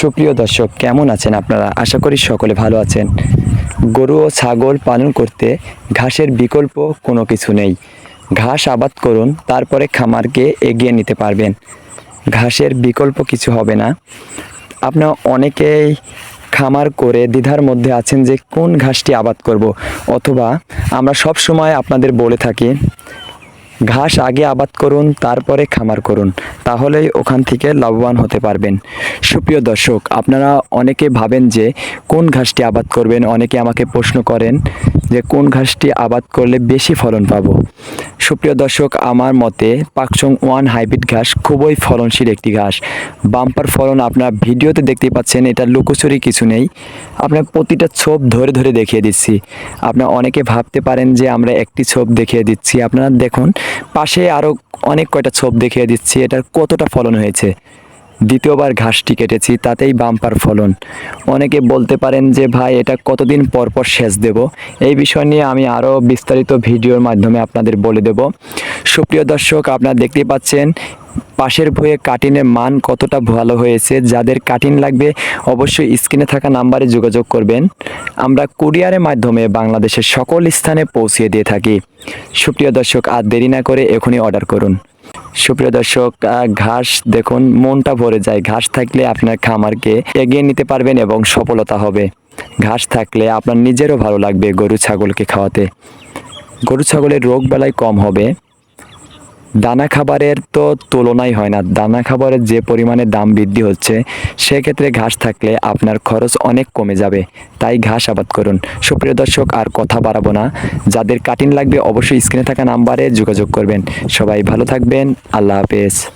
সুপ্রিয় দর্শক, কেমন আছেন আপনারা? আশা করি সকলে ভালো আছেন। গরু ও ছাগল পালন করতে ঘাসের বিকল্প কোনো কিছু নেই। ঘাস আবাদ করুন, তারপরে খামারকে এগিয়ে নিতে পারবেন। ঘাসের বিকল্প কিছু হবে না। আপনার অনেকেই খামার করে দ্বিধার মধ্যে আছেন যে কোন ঘাসটি আবাদ করব, অথবা আমরা সব সময় আপনাদের বলে থাকি ঘাস আগে আবাদ করুন, তারপরে খামার করুন, তাহলেই ওখান থেকে লাভবান হতে পারবেন। সুপ্রিয় দর্শক, আপনারা অনেকে ভাবেন যে কোন ঘাসটি আবাদ করবেন? অনেকে আমাকে প্রশ্ন করেন যে কোন ঘাসটি আবাদ করলে বেশি ফলন পাবো? সুপ্রিয় দর্শক, আমার মতে পাকচং ওয়ান হাইব্রিড ঘাস খুবই ফলনশীল একটি ঘাস। বাম্পার ফলন আপনার ভিডিওতে দেখতে পাচ্ছেন, এটা লুকোচুরি কিছু নেই। আপনার প্রতিটা ছোপ ধরে ধরে দেখিয়ে দিচ্ছি। আপনার অনেকে ভাবতে পারেন যে আমরা একটি ছোপ দেখিয়ে দিচ্ছি। আপনারা দেখুন পাশে আরও অনেক কয়টা ছোপ দেখিয়ে দিচ্ছি এটার কতটা ফলন হয়েছে? দ্বিতীয়বার ঘাসটি কেটেছি, তাতেই বাম্পার ফলন। অনেকে বলতে পারেন যে, ভাই, এটা কতদিন পর পর সেচ দেব? এই বিষয় নিয়ে আমি আরও বিস্তারিত ভিডিওর মাধ্যমে আপনাদের বলে দেব। সুপ্রিয় দর্শক, আপনারা দেখতেই পাচ্ছেন, পাশের ভয়ে কাটিনের মান কতটা ভালো হয়েছে। যাদের কাটিন লাগবে, অবশ্যই স্ক্রিনে থাকা নাম্বারে যোগাযোগ করবেন। আমরা কুরিয়ারের মাধ্যমে বাংলাদেশের সকল স্থানে পৌঁছিয়ে দিয়ে থাকি। সুপ্রিয় দর্শক, আর দেরি না করে এখনই অর্ডার করুন। সুপ্রিয় দর্শক ঘাস দেখুন, মনটা ভরে যায়। ঘাস থাকলে আপনার খামারকে এগিয়ে নিতে পারবেন এবং সফলতা হবে। ঘাস থাকলে আপনার নিজেরও ভালো লাগবে গরু, ছাগলকে খাওয়াতে। গরু, ছাগলের রোগ বেলায় কম হবে। দানা খাবারের তো তুলনাই হয় না। দানা খাবারের যে পরিমাণে দাম বৃদ্ধি হচ্ছে, সেক্ষেত্রে ঘাস থাকলে আপনার খরচ অনেক কমে যাবে। তাই ঘাস আবাদ করুন। সুপ্রিয় দর্শক, আর কথা বাড়াবো না। যাদের কাটিং লাগবে অবশ্যই স্ক্রিনে থাকা নাম্বারে যোগাযোগ করবেন। সবাই ভালো থাকবেন। আল্লাহ হাফেজ।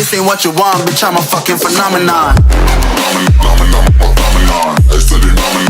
This ain't what you want, bitch, I'm a fucking phenomenon. phenomenon, phenomenon. Phenomenon.